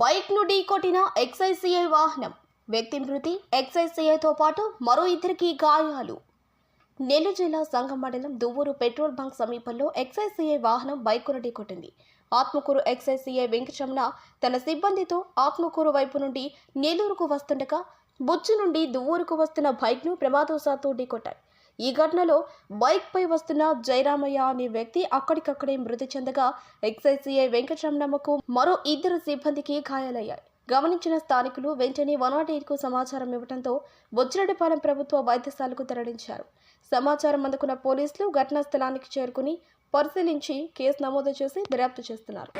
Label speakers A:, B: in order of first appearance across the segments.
A: బైక్ను ఢీకొట్టిన ఎక్సైసీఐ వాహనం. వ్యక్తి మృతి ఎక్సైసీఐతో పాటు మరో ఇద్దరికి గాయాలు. నెల్లూరు జిల్లా సంఘం మండలం దువ్వూరు పెట్రోల్ బంక్ సమీపంలో ఎక్సైసీఐ వాహనం బైక్ను ఢీకొట్టింది. ఆత్మకూరు ఎక్సైసీఐ వెంకటరమణ తన సిబ్బందితో ఆత్మకూరు వైపు నుండి నెల్లూరుకు వస్తుండగా బుచ్చు నుండి దువ్వూరుకు వస్తున్న బైక్ను ప్రమాదవశాత్తు ఢీకొట్టారు ఈ ఘటనలో బైక్ పై వస్తున్న జయరామయ్య అనే వ్యక్తి అక్కడికక్కడే మృతి చెందగా ఎక్సైసీఐ వెంకటరమణమ్మకు మరో ఇద్దరు సిబ్బందికి గాయాలయ్యాయి. గమనించిన స్థానికులు వెంటనే వన్ నాట్కు సమాచారం ఇవ్వడంతో బొచ్చిరెడ్డిపాలెం ప్రభుత్వ వైద్యశాలకు తరలించారు. సమాచారం అందుకున్న పోలీసులు ఘటనా స్థలానికి చేరుకుని పరిశీలించి కేసు నమోదు చేసి దర్యాప్తు చేస్తున్నారు.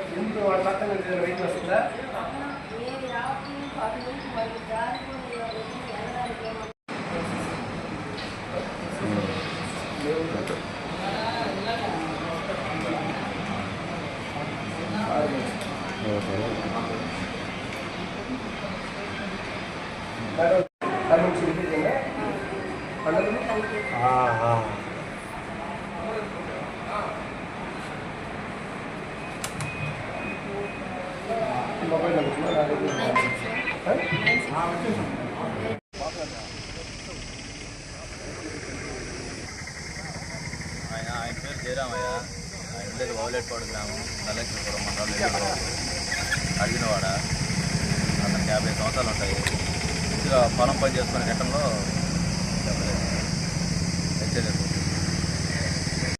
B: 아, 아. 먹으려고 그러나?
C: 아, ఆయన ఆయన పేరు జయరామయ్య ఆయన ఉండేది వౌలెట్పాడు గ్రామం నల్లక్ష్మీపురం మండలం నెల్లూరు అడిగినవాడ. అతనికి యాభై సంవత్సరాలు ఉంటాయి. ఇందులో పొలం పని చేసుకునే ఘట్టంలో చెప్పలేదు.